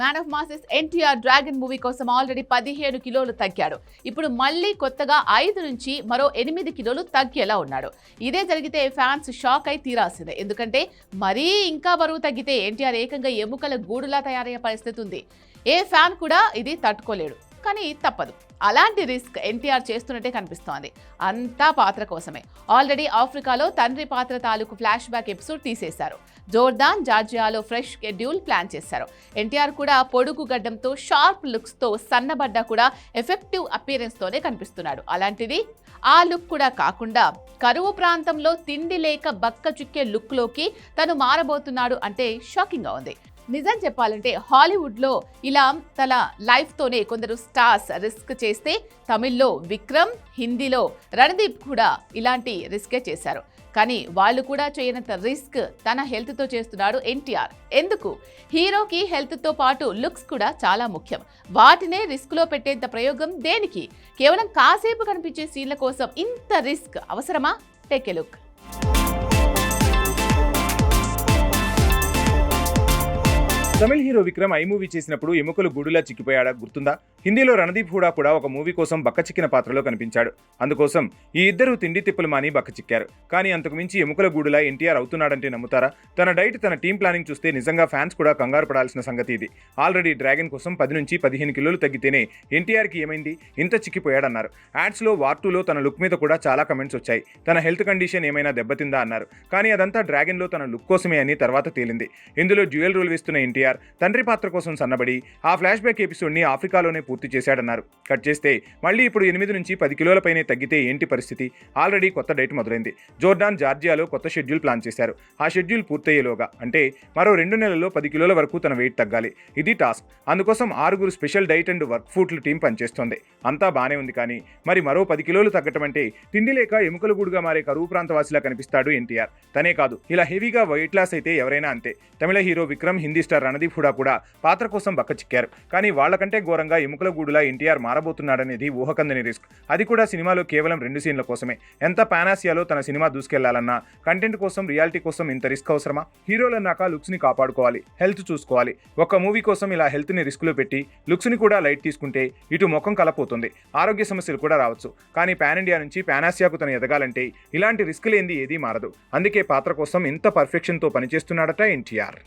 Man of masses NTR dragon movie కోసం already పదిహేను కిలోలు తగ్గాడు. ఇప్పుడు మళ్ళీ కొత్తగా ఐదు నుంచి మరో ఎనిమిది కిలోలు తగ్గేలా ఉన్నాడు. ఇదే జరిగితే ఫ్యాన్స్ షాక్ అయి తీరాల్సిందే. ఎందుకంటే మరీ ఇంకా బరువు తగ్గితే ఎన్టీఆర్ ఏకంగా ఎముకల గూడులా తయారయ్యే పరిస్థితి ఉంది. ఏ ఫ్యాన్ కూడా ఇది తట్టుకోలేడు. కానీ తప్పదు. అలాంటి రిస్క్ ఎన్టీఆర్ చేస్తున్నట్టే కనిపిస్తోంది. అంతా పాత్ర కోసమే. ఆల్రెడీ ఆఫ్రికాలో తండ్రి పాత్ర తాలూకు ఫ్లాష్ బ్యాక్ ఎపిసోడ్ తీసేశారు. జోర్దాన్ జార్జియాలో ఫ్రెష్ షెడ్యూల్ ప్లాన్ చేశారు. ఎన్టీఆర్ కూడా పొడుగు గడ్డంతో షార్ప్ లుక్స్తో సన్నబడ్డ కూడా ఎఫెక్టివ్ అపీరెన్స్తోనే కనిపిస్తున్నాడు. అలాంటిది ఆ లుక్ కూడా కాకుండా కరువు ప్రాంతంలో తిండి లేక బక్క చుక్కే లుక్లోకి తను మారబోతున్నాడు అంటే షాకింగ్గా ఉంది. నిజం చెప్పాలంటే హాలీవుడ్లో ఇలా తన లైఫ్తోనే కొందరు స్టార్స్ రిస్క్ చేస్తే తమిళ్ళో విక్రమ్ హిందీలో రణదీప్ కూడా ఇలాంటి రిస్కే చేశారు. కానీ వాళ్ళు కూడా చేయనంత రిస్క్ తన హెల్త్తో చేస్తున్నాడు ఎన్టీఆర్. ఎందుకు? హీరోకి హెల్త్తో పాటు లుక్స్ కూడా చాలా ముఖ్యం. వాటినే రిస్క్లో పెట్టేంత ప్రయోగం దేనికి? కేవలం కాసేపు కనిపించే సీన్ల కోసం ఇంత రిస్క్ అవసరమా? Take a look. Tamil hero Vikram I movie చేసినప్పుడు ఎముకలు గుడిలా చిక్కిపోయాడా గుర్తుందా? హిందీలో రణదీప్ హూడా కూడా ఒక మూవీ కోసం బక్కచిక్కిన పాత్రలో కనిపించాడు. అందుకోసం ఈ ఇద్దరు తిండి తిప్పలు మాని బక్కచిక్కారు కానీ అంతకు మించి ఎముకల గూడులా ఎన్టీఆర్ అవుతున్నాడంటే నమ్ముతారా? తన డైట్ తన టీం ప్లానింగ్ చూస్తే నిజంగా ఫ్యాన్స్ కూడా కంగారు పడాల్సిన సంగతి ఇది. ఆల్రెడీ డ్రాగన్ కోసం పది నుంచి పదిహేను కిలోలు తగ్గితేనే ఎన్టీఆర్కి ఏమైంది? ఇంత చిక్కిపోయాడన్నారు. యాడ్స్లో వార్ టూలో తన లుక్ మీద కూడా చాలా కమెంట్స్ వచ్చాయి. తన హెల్త్ కండిషన్ ఏమైనా దెబ్బతిందా అన్నారు. కానీ అదంతా డ్రాగన్లో తన లుక్ కోసమే అని తర్వాత తేలింది. ఇందులో డ్యూయల్ రోల్ వేస్తున్న ఎన్టీఆర్ తండ్రి పాత్ర కోసం సన్నబడి ఆ ఫ్లాష్ బ్యాక్ ఎపిసోడ్ని ఆఫ్రికాలోనే పూర్తి చేశాడన్నారు. కట్ చేస్తే మళ్ళీ ఇప్పుడు ఎనిమిది నుంచి పది కిలోలపైనే తగ్గితే ఏంటి పరిస్థితి? ఆల్రెడీ కొత్త డైట్ మొదలైంది. జోర్డాన్ జార్జియాలో కొత్త షెడ్యూల్ ప్లాన్ చేశారు. ఆ షెడ్యూల్ పూర్తయ్యేలోగా అంటే మరో రెండు నెలల్లో పది కిలోల వరకు తన వెయిట్ తగ్గాలి. ఇది టాస్క్. అందుకోసం ఆరుగురు స్పెషల్ డైట్ అండ్ వర్క్ ఫుడ్లు టీం పనిచేస్తోంది. అంతా బానే ఉంది కానీ మరి మరో పది కిలోలు తగ్గటం అంటే తిండి లేక ఎముకలు గూడుగా మారే కరువు ప్రాంతవాసిలా కనిపిస్తాడు ఎన్టీఆర్. తనే కాదు ఇలా హెవీగా వెయిట్ లాస్ అయితే ఎవరైనా అంతే. తమిళ హీరో విక్రమ్ హిందీ స్టార్ రణదీప్ హుడా కూడా పాత్ర కోసం బక్క చిక్కారు. కానీ వాళ్ళకంటే ఘోరంగా ఎముకల గూడులా ఎన్టీఆర్ మారబోతున్నాడనేది ఊహకందని రిస్క్. అది కూడా సినిమాలో కేవలం రెండు సీన్ల కోసమే. ఎంత పానాసియాలో తన సినిమా దూసుకెళ్ళాలన్నా కంటెంట్ కోసం రియాలిటీ కోసం ఇంత రిస్క్ అవసరమా? హీరోలన్నాక లుక్స్ని కాపాడుకోవాలి హెల్త్ చూసుకోవాలి. ఒక మూవీ కోసం ఇలా హెల్త్ని రిస్క్లో పెట్టి లుక్స్ని కూడా లైట్ తీసుకుంటే ఇటు ముఖం కలపోతుంది. ఆరోగ్య సమస్యలు కూడా రావచ్చు. కానీ పాన్ ఇండియా నుంచి పానాసియాకు తను ఎదగాలంటే ఇలాంటి రిస్క్ లేనిది ఏదీ మారదు. అందుకే పాత్ర కోసం ఇంత పర్ఫెక్షన్తో పనిచేస్తున్నాడట ఎన్టీఆర్.